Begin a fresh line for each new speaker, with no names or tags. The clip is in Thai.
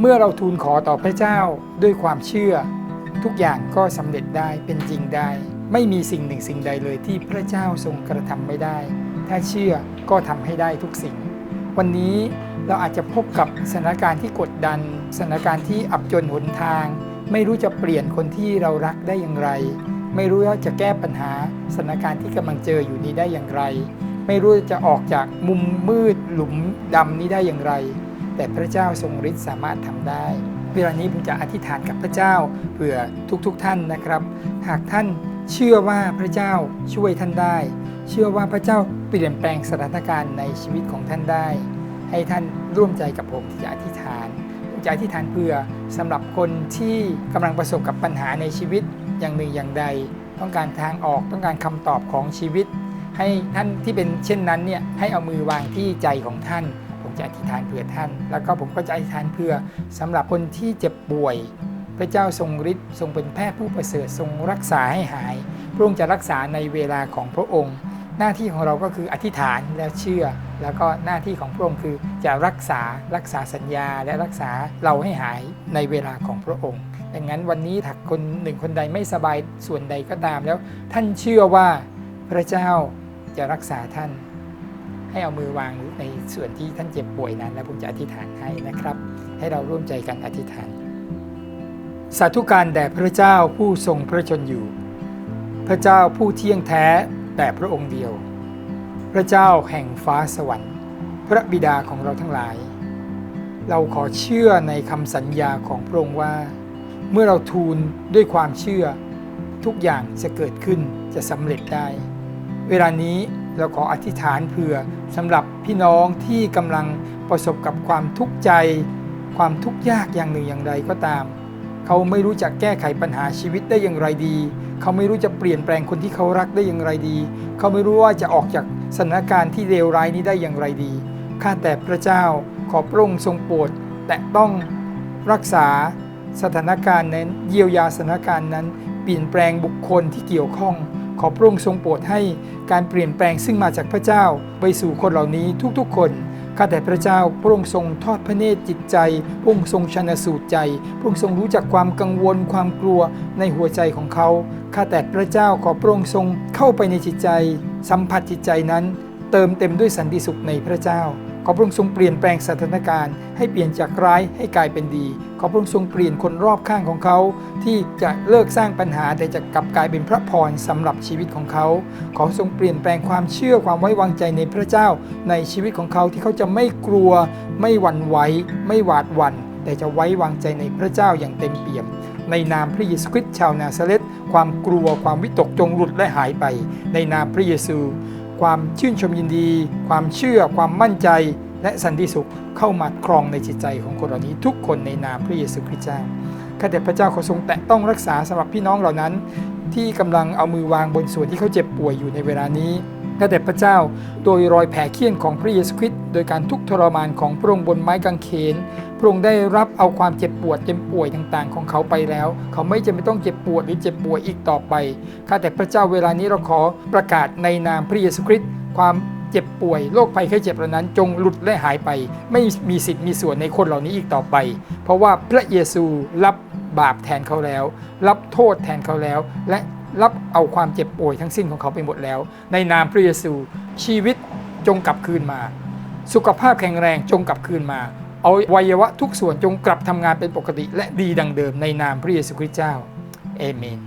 เมื่อเราทูลขอต่อพระเจ้าด้วยความเชื่อ ทุกอย่างก็สำเร็จได้เป็นจริงได้ ไม่มีสิ่งหนึ่งสิ่งใดเลยที่พระเจ้าทรงกระทำไม่ได้ ถ้าเชื่อก็ทำให้ได้ทุกสิ่ง วันนี้เราอาจจะพบกับสถานการณ์ที่กดดันสถานการณ์ที่อับจนหนทาง ไม่รู้จะเปลี่ยนคนที่เรารักได้อย่างไร ไม่รู้ว่าจะแก้ปัญหาสถานการณ์ที่กำลังเจออยู่นี้ได้อย่างไร ไม่รู้จะออกจากมุมมืดหลุมดำนี้ได้อย่างไร แต่พระเจ้าทรงฤทธิ์สามารถทำได้ เวลานี้ผมจะอธิษฐานกับพระเจ้าเผื่อทุกๆทท่านนะครับ หากท่านเชื่อว่าพระเจ้าช่วยท่านได้ เชื่อว่าพระเจ้าเปลี่ยนแปลงสถานการณ์ในชีวิตของท่านได้ ให้ท่านร่วมใจกับผมที่จะอธิษฐานผมจะอธิษฐานเพื่อสำหรับคนที่กำลังประสบกับปัญหาในชีวิตอย่างหนึ่งอย่างใด ต้องการทางออกต้องการคำตอบของชีวิต ให้ท่านที่เป็นเช่นนั้นเนี่ยให้เอามือวางที่ใจของท่าน ผมจะอธิษฐานเผื่อท่าน แล้วก็ผมก็จะอธิษฐานเพื่อสำหรับคนที่เจ็บป่วย พระเจ้าทรงฤทธิ์ทรงเป็นแพทย์ผู้ประเสริฐทรงรักษาให้หาย พระองค์จะรักษาในเวลาของพระองค์ หน้าที่ของเราก็คืออธิษฐานและเชื่อ แล้วก็หน้าที่ของพระองค์คือจะรักษารักษาสัญญาและรักษาเราให้หายในเวลาของพระองค์ดังนั้นวันนี้ถ้าคนหนึ่งคนใดไม่สบายส่วนใดก็ตามแล้ว ท่านเชื่อว่าพระเจ้าจะรักษาท่าน ให้เอามือวางในส่วนที่ท่านเจ็บป่วยนั้น แล้วผมจะอธิษฐานให้นะครับ ให้เราร่วมใจกันอธิษฐาน สาธุการแด่พระเจ้าผู้ทรงพระชนอยู่ พระเจ้าผู้เที่ยงแท้แต่พระองค์เดียว พระเจ้าแห่งฟ้าสวรรค์ พระบิดาของเราทั้งหลาย เราขอเชื่อในคำสัญญาของพระองค์ว่า เมื่อเราทูลด้วยความเชื่อ ทุกอย่างจะเกิดขึ้นจะสำเร็จได้ เวลานี้ เราขออธิษฐานเผื่อสำหรับพี่น้องที่กำลังประสบกับความทุกข์ใจ ความทุกข์ยากอย่างหนึ่งอย่างใดก็ตาม เขาไม่รู้จะแก้ไขปัญหาชีวิตได้อย่างไรดี เขาไม่รู้จะเปลี่ยนแปลงคนที่เขารักได้อย่างไรดี เขาไม่รู้ว่าจะออกจากสถานการณ์ที่เลวร้ายนี้ได้อย่างไรดีข้าแต่พระเจ้าขอพระองค์ทรงโปรดแต่ต้องรักษาสถานการณ์นั้นเยียวยาสถานการณ์นั้น เปลี่ยนแปลงบุคคลที่เกี่ยวข้อง ขอพระองค์ทรงโปรดให้การเปลี่ยนแปลงซึ่งมาจากพระเจ้า ไปสู่คนเหล่านี้ทุกๆ คนข้าแต่พระเจ้าพระองค์ทรงทอดพระเนตรจิตใจพระองค์ทรงชนะสูตรใจพระองค์ทรงรู้จักความกังวลความกลัวในหัวใจของเขาข้าแต่พระเจ้าขอพระองค์ทรงเข้าไปในจิตใจ สัมผัสจิตใจนั้น เติมเต็มด้วยสันติสุขในพระเจ้า อพระองค์ทรงเปลี่ยนแปลงสถานการณ์ ให้เปลี่ยนจากร้ายให้กลายเป็นดี ขอพระองค์ทรงเปลี่ยนคนรอบข้างของเขา ที่จะเลิกสร้างปัญหาแต่จะกลับกลายเป็นพระพรสำหรับชีวิตของเขา ขอทรงเปลี่ยนแปลงความเชื่อความไว้วางใจในพระเจ้า ในชีวิตของเขาที่เขาจะไม่กลัว ไม่หวั่นไหวไม่หวาดหวั่นแต่จะไว้วางใจในพระเจ้าอย่างเต็มเปี่ยมในนามพระเยซูคริสต์ชาวนาซาเรตความกลัวความวิตกจงหลุดและหายไป ในนามพระเยซู ความชื่นชมยินดี ความเชื่อ ความมั่นใจ และสันติสุขเข้ามาครองในจิตใจของคนเหล่านี้ทุกคนในนามพระเยซูคริสต์เจ้าข้าแต่พระเจ้าขอทรงแตะต้องรักษาสำหรับพี่น้องเหล่านั้น ที่กำลังเอามือวางบนส่วนที่เขาเจ็บป่วยอยู่ในเวลานี้ข้าแต่พระเจ้าโดยรอยแผลเคี้ยนของพระเยซูคริสต์โดยการทุกทรมานของพระองค์บนไม้กางเขน พระองค์ได้รับเอาความเจ็บปวดเจ็บป่วยต่างๆ ของเขาไปแล้ว เขาไม่จะไม่ต้องเจ็บปวดหรือเจ็บป่วยอีกต่อไปข้าแต่พระเจ้าเวลานี้เราขอประกาศในนามพระเยซูคริสต์ความเจ็บป่วยโรคภัยไข้เจ็บเหล่านั้น จงหลุดและหายไป ไม่มีสิทธิ์มีส่วนในคนเหล่านี้อีกต่อไป เพราะว่าพระเยซูรับบาปแทนเขาแล้ว รับโทษแทนเขาแล้ว และรับเอาความเจ็บป่วยทั้งสิ้นของเขาไปหมดแล้ว ในนามพระเยซูชีวิตจงกลับคืนมา สุขภาพแข็งแรงจงกลับคืนมา เอาวัยวะทุกส่วนจงกลับทำงานเป็นปกติ และดีดังเดิมในนามพระเยซูคริสต์เจ้าเอเมน